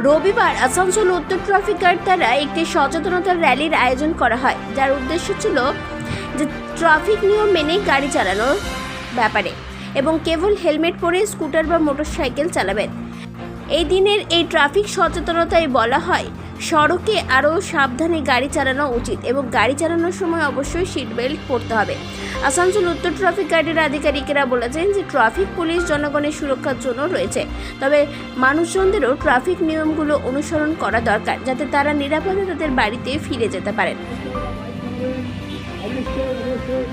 রবিবার আসানসোল উত্তর traffic guard দ্বারা একটি সচেতনতা র্যালির আয়োজন করা হয়, যার উদ্দেশ্য ছিল যে ট্রাফিক নিয়ম মেনে গাড়ি চালানোর ব্যাপারে এবং কেবল হেলমেট পরে স্কুটার বা মোটর সাইকেল চালাবেন। এই দিনের এই ট্রাফিক সচেতনতায় বলা হয় সড়কে আরও সাবধানে গাড়ি চালানো উচিত এবং গাড়ি চালানোর সময় অবশ্যই সিট বেল্ট পরতে হবে। আসানসোল উত্তর ট্রাফিক গার্ডের আধিকারিকেরা বলেছেন যে ট্রাফিক পুলিশ জনগণের সুরক্ষার জন্য রয়েছে। তবে মানুষজনদেরও ট্রাফিক নিয়মগুলো অনুসরণ করা দরকার যাতে তারা নিরাপদে তাদের বাড়িতে ফিরে যেতে পারেন। অবশ্যই অবশ্যই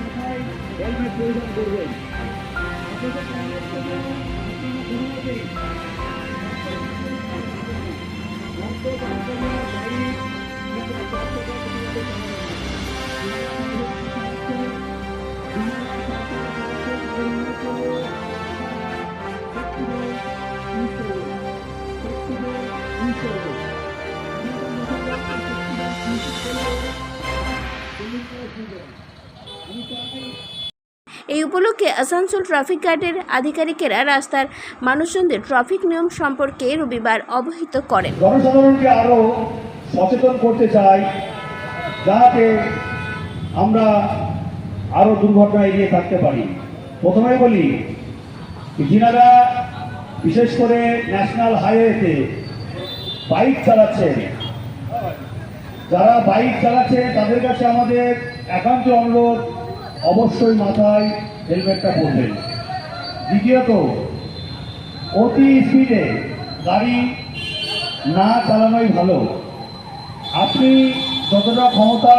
এই উপলক্ষে আসানসোল ট্রাফিক গার্ডের আধিকারিকেরা রাস্তার মানুষজনদের ট্রাফিক নিয়ম সম্পর্কে রবিবার অবহিত করেন। জনসাধারণকে আরও সচেতন করতে চাই, যাতে আমরা আরও দুর্ঘটনা এড়িয়ে থাকতে পারি। প্রথমে বলি বিশেষ করে ন্যাশনাল হাইওয়েতে বাইক চালাচ্ছেন। যারা বাইক চালাচ্ছে, তাদের কাছে আমাদের একান্ত অনুরোধ, অবশ্যই মাথায় হেলমেটটা পরবেন। দ্বিতীয়ত, অতি স্পিডে গাড়ি না চালানোই ভালো। আপনি যতটা ক্ষমতা,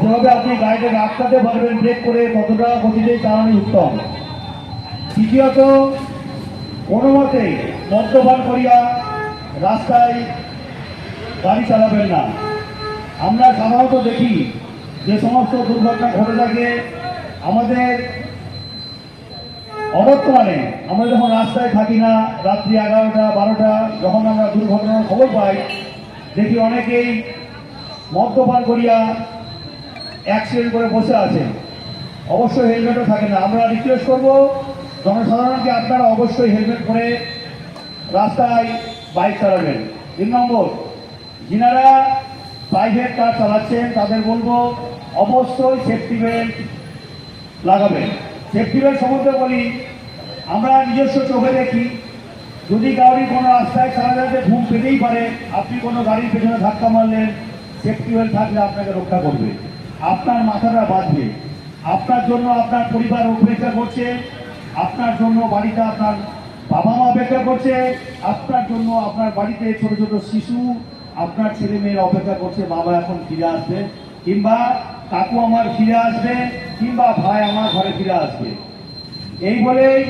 যেভাবে আপনি গাড়িটাকে আটকাতে পারবেন, ব্রেক করে ততটা গতিতে চালানোই উত্তম। তৃতীয়ত কোনো মতে মদ্যপান করিয়া রাস্তায় গাড়ি চালাবেন না। আমরা সাধারণত দেখি যে সমস্ত দুর্ঘটনা ঘটে থাকে আমাদের অবর্তমানে। আমরা যখন রাস্তায় থাকি না, রাত্রি এগারোটা, বারোটা, যখন আমরা দুর্ঘটনার খবর পাই, দেখি অনেকেই মদ্যপান করিয়া অ্যাক্সিডেন্ট করে বসে আছে। অবশ্যই হেলমেটও থাকে না। আমরা রিকোয়েস্ট করব, জনসাধারণকে আপনারা অবশ্যই হেলমেট পরে রাস্তায় বাইক চালাবেন। তিন নম্বর, যিনারা প্রাইভেট কার চালাচ্ছেন, তাদের বলব অবশ্যই সেফটি বেল্ট লাগাবেন। সেফটি বেল্ট সম্বন্ধে বলি, আমরা নিজস্ব চোখে দেখি, যদি গাড়ি কোনো রাস্তায় যাতে ঘুম পেতেই পারে, আপনি কোনো গাড়ির পেছনে ধাক্কা মারলেন সেফটি বেল্ট থাকলে আপনাকে রক্ষা করবে। আপনার মাথাটা বাঁচবে আপনার জন্য আপনার পরিবার অপেক্ষা করছে, আপনার জন্য বাড়িতে আপনার বাবা মা অপেক্ষা করছে, আপনার জন্য আপনার বাড়িতে ছোট ছোট শিশু আপনার ছেলে মেয়ের অপেক্ষা করছে, বাবা এখন ফিরে আসবে। কিংবা কাকু আমার ফিরে আসবে, কিংবা ভাই আমার ঘরে ফিরে আসবে। এই বলেই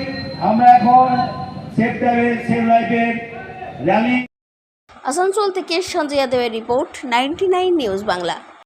আমরা এখন সেফ ড্রাইভের সেফ লাইফের র্যালি আসানসোল থেকে সঞ্জয়া দেবের রিপোর্ট নাইনটি নিউজ বাংলা।